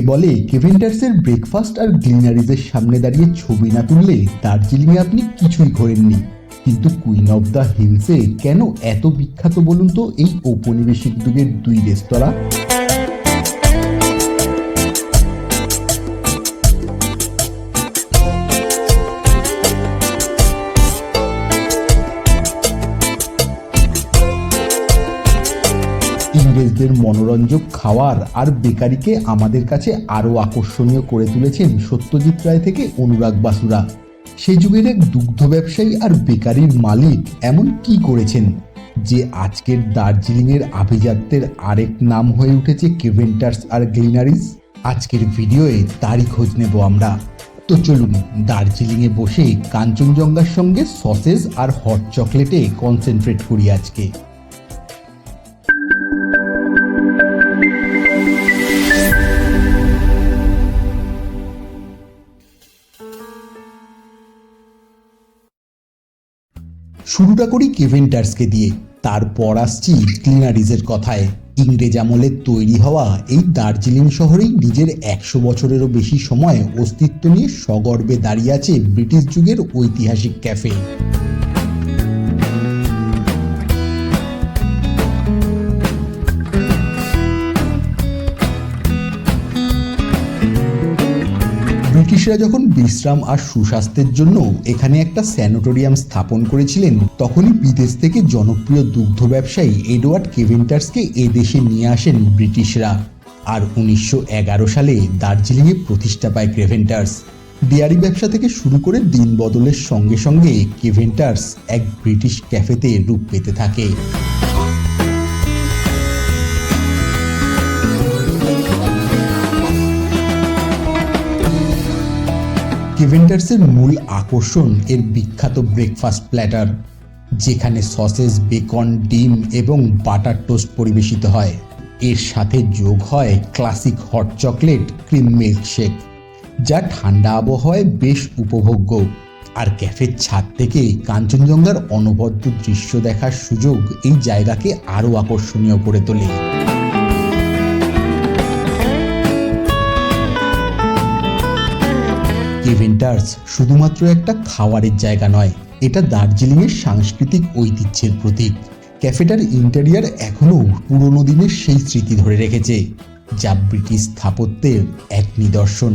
অনেকে বলে কেভেন্টার্সের ব্রেকফাস্ট আর গ্লিনারিজের সামনে দাঁড়িয়ে ছবি না তুললে দার্জিলিংয়ে আপনি কিছুই ঘোরেননি। কিন্তু কুইন অফ দ্য হিলসে কেন এত বিখ্যাত বলুন তো এই ঔপনিবেশিক যুগের দুই রেস্তোরাঁ? ইংরেজদের মনোরঞ্জক খাওয়ার আর বেকারিকে আমাদের কাছে আরও আকর্ষণীয় করে তুলেছেন সত্যজিৎ রায় থেকে অনুরাগ বাসুরা। সেই যুগের এক দুগ্ধ ব্যবসায়ী আর বেকারির মালিক এমন কি করেছেন? যে আজকের দার্জিলিংয়ের আভিজাত্যের আরেক নাম হয়ে উঠেছে কেভেন্টার্স আর গ্লিনারিজ আজকের ভিডিওয়ে তারই খোঁজ নেব আমরা। তো চলুন, দার্জিলিংয়ে বসে কাঞ্চনজঙ্ঘার সঙ্গে সসেজ আর হট চকলেটে কনসেন্ট্রেট করি আজকে। শুরুটা করি কেভেন্টার্সকে দিয়ে। তারপর আসছি ক্লিনারিজের কথায়। ইংরেজ আমলে তৈরি হওয়া এই দার্জিলিং শহরেই নিজের একশো বছরেরও বেশি সময় অস্তিত্ব নিয়ে সগর্বে দাঁড়িয়ে আছে ব্রিটিশ যুগের ঐতিহাসিক ক্যাফে। ব্রিটিশরা যখন বিশ্রাম আর সুস্বাস্থ্যের জন্য এখানে একটা স্যানোটোরিয়াম স্থাপন করেছিলেন, তখনই বিদেশ থেকে জনপ্রিয় দুগ্ধ ব্যবসায়ী এডওয়ার্ড কেভেন্টার্সকে এ দেশে নিয়ে আসেন ব্রিটিশরা। আর উনিশশো এগারো সালে দার্জিলিংয়ে প্রতিষ্ঠা পায় ক্রেভেন্টার্স ডেয়ারি ব্যবসা থেকে শুরু করে দিন বদলের সঙ্গে সঙ্গে কেভেন্টার্স এক ব্রিটিশ ক্যাফেতে রূপ পেতে থাকে। কেভেন্টার্সের মূল আকর্ষণ এর বিখ্যাত ব্রেকফাস্ট প্ল্যাটার যেখানে সসেস বেকন ডিম এবং বাটার টোস্ট পরিবেশিত হয়। এর সাথে যোগ হয় classic hot chocolate cream milk shake যা ঠান্ডা আবহাওয়ায় বেশ উপভোগ্য। আর ক্যাফের ছাদ থেকে কাঞ্চনজঙ্ঘার অনবদ্য দৃশ্য দেখার সুযোগ এই জায়গাকে আরও আকর্ষণীয় করে তোলে। কেভেন্টার্স শুধুমাত্র একটা খাওয়ারের জায়গা নয়, এটা দার্জিলিংয়ের সাংস্কৃতিক ঐতিহ্যের প্রতীক। ক্যাফেটার ইন্টেরিয়ার এখনও পুরনো দিনের সেই স্মৃতি ধরে রেখেছে, যা ব্রিটিশ স্থাপত্যের এক নিদর্শন।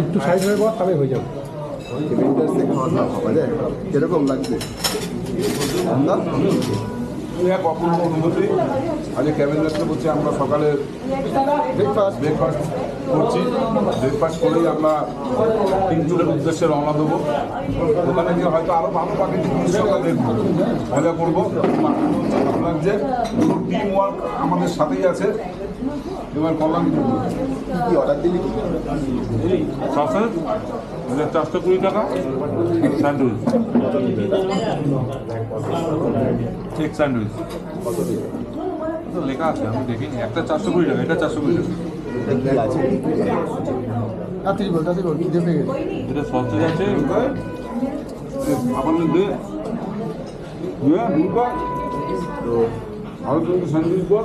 একটু সাইড হয়ে বল তবে হয়ে যাবে। কেভেন্টার্সে খাওয়া দাওয়া পাওয়া যায় লাগছে এক অপূর্ব অনুভূতি আজকে ক্যাবিনেটে বলছি, আমরা সকালে ব্রেকফাস্ট ব্রেকফাস্ট করছি। ব্রেকফাস্ট করেই আমরা তিনজনের উদ্দেশ্যে রওনা দেবো। ওখানে গিয়ে হয়তো আরও ভালো প্রাকৃতিক দৃশ্য মজা করব। ভালো লাগছে আমাদের সাথেই আছে। এবার বলুন। কি? অর্ডার দিলি কি? সসেজ? চারশো কুড়ি টাকা? স্যান্ডউইচ। ঠিক স্যান্ডউইচ। লেখা আছে আমি দেখিনি। একটা চারশো কুড়ি টাকা এটা চারশো কুড়ি টাকা। এটা সসেজ আছে আপনাদের দে। দুটো তো আরও তুমি স্যান্ডউইচ বল।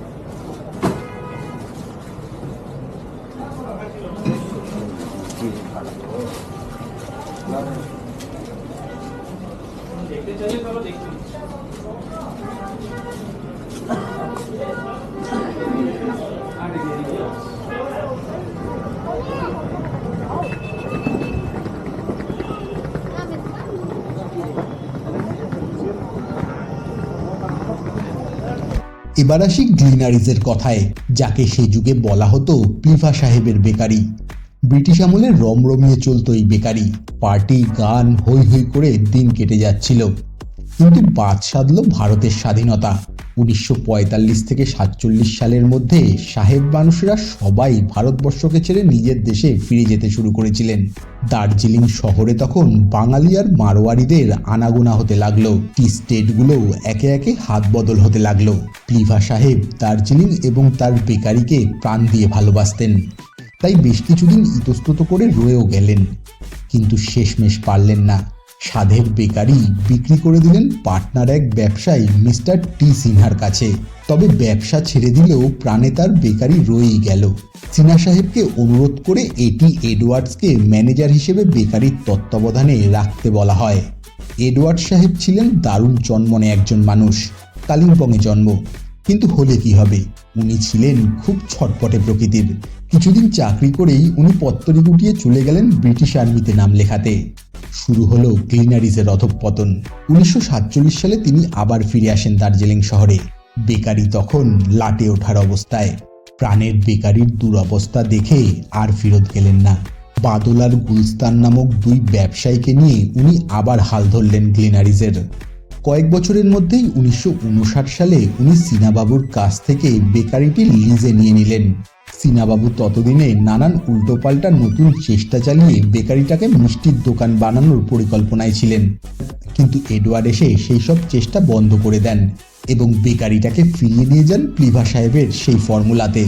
এবার আসি গ্লিনারিজের কথায় যাকে সেই যুগে বলা হতো প্লিভা সাহেবের বেকারি। ব্রিটিশ আমলে রমরমিয়ে চলতো এই বেকারি। পার্টি, গান হই হই করে দিন কেটে যাচ্ছিল। কিন্তু বাদ সাধল ভারতের স্বাধীনতা। উনিশশো পঁয়তাল্লিশ থেকে সাতচল্লিশ সালের মধ্যে সাহেব মানুষেরা সবাই ভারতবর্ষকে ছেড়ে নিজের দেশে ফিরে যেতে শুরু করেছিলেন। দার্জিলিং শহরে তখন বাঙালি আর মারোয়ারিদের আনাগোনা হতে লাগল। টি স্টেটগুলো একে একে হাত বদল হতে লাগল। প্লিভা সাহেব দার্জিলিং এবং তার বেকারিকে প্রাণ দিয়ে ভালোবাসতেন। তাই বেশ কিছুদিন ইতস্তত করে রয়েও গেলেন। কিন্তু শেষমেশ পারলেন না। সাধের বেকারি বিক্রি করে দিলেন পার্টনার এক ব্যবসায়ী মিস্টার টি সিনহার কাছে। তবে ব্যবসা ছেড়ে দিলেও প্রাণে তার বেকারি রয়েই গেল। সিনহা সাহেবকে অনুরোধ করে এটি এডওয়ার্ডসকে ম্যানেজার হিসেবে বেকারির তত্ত্বাবধানে রাখতে বলা হয়। এডওয়ার্ড সাহেব ছিলেন দারুণ জন্মনে একজন মানুষ। কালিম্পংয়ে জন্ম। কিন্তু হলে কি হবে? উনি ছিলেন খুব ছটপটে প্রকৃতির। কিছুদিন চাকরি করেই উনি পত্তরি গুটিয়ে চলে গেলেন ব্রিটিশ আর্মিতে নাম লেখাতে। শুরু হলো ক্লিনারিজের অধঃপতন। উনিশশো সাতচল্লিশ সালে তিনি আবার ফিরে আসেন দার্জিলিং শহরে। বেকারি তখন লাটে ওঠার অবস্থায়। প্রাণের বেকারির দুরবস্থা দেখে আর ফেরত গেলেন না। বাদল আর গুলস্তান নামক দুই ব্যবসায়ীকে নিয়ে উনি আবার হাল ধরলেন গ্লিনারিজের কয়েক বছরের মধ্যেই উনিশশো উনষাট সালে উনি সিনাবাবুর কাছ থেকে বেকারিটি লিজে নিয়ে নিলেন। সিনাবাবু ততদিনে নানান উল্টোপাল্টা নতুন চেষ্টা চালিয়ে বেকারিটাকে মিষ্টির দোকান বানানোর পরিকল্পনায় ছিলেন। কিন্তু এডওয়ার্ড এসে সেই সব চেষ্টা বন্ধ করে দেন এবং বেকারিটাকে ফিরিয়ে নিয়ে যান প্লিভা সাহেবের সেই ফর্মুলাতে।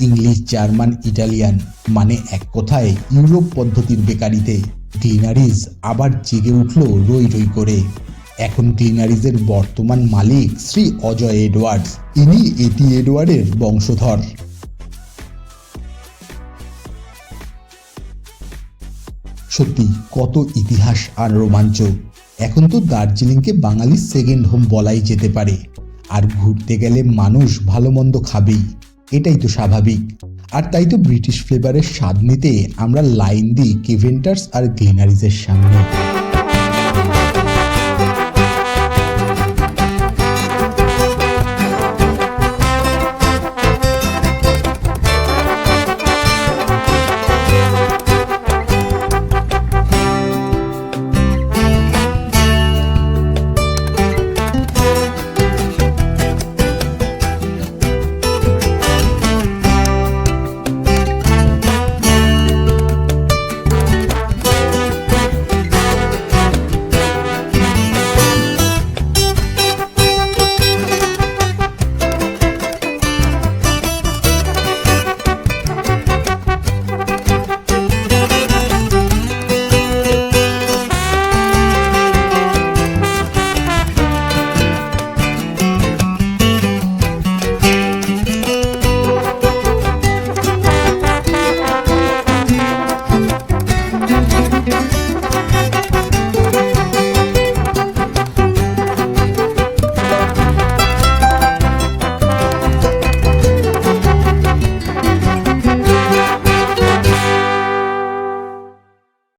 ইংলিশ, জার্মান, ইটালিয়ান মানে এক কথায় ইউরোপ পদ্ধতির বেকারিতে। গ্লিনারিজ আবার জেগে উঠল রই রই করে। এখন ক্লিনারিজের বর্তমান মালিক শ্রী অজয় এডওয়ার্ডস। ইনি এটি এডওয়ার্ডের বংশধর। সত্যি, কত ইতিহাস আর রোমাঞ্চ। এখন তো দার্জিলিংকে বাঙালির সেকেন্ড হোম বলাই যেতে পারে। আর ঘুরতে গেলে মানুষ ভালো মন্দ খাবেই। এটাই তো স্বাভাবিক। আর তাই তো ব্রিটিশ ফ্লেভারের স্বাদ নিতে আমরা লাইন দিই কেভেন্টার্স আর গ্লিনারিজের সামনে।